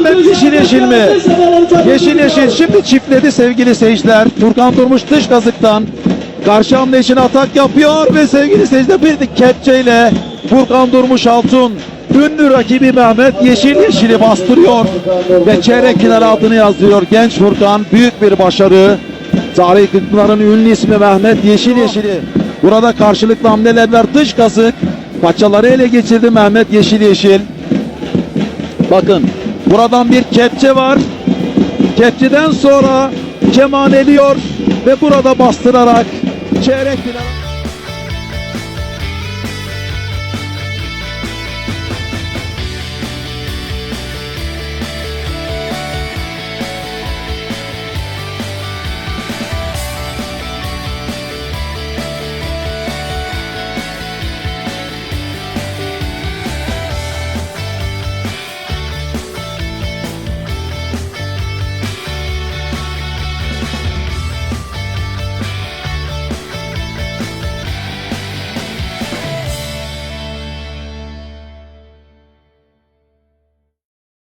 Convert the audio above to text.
Mehmet yeşil yeşil mi? Yeşil yeşil şimdi çiftledi sevgili seyirciler. Furkan Durmuş dış kazıktan karşı hamle için atak yapıyor ve sevgili seyirciler bir de kepçeyle Furkan Durmuş Altun ünlü rakibi Mehmet yeşil yeşili bastırıyor ve çeyrek final altını yazdırıyor genç Furkan büyük bir başarı. Tarih Kıkpınar'ın ünlü ismi Mehmet Yeşil Yeşili. Burada karşılıklı hamleler. Dış kazık paçaları ele geçirdi Mehmet Yeşil Yeşil. Bakın buradan bir kepçe var. Kepçeden sonra keman eliyor ve burada bastırarak çeyrek final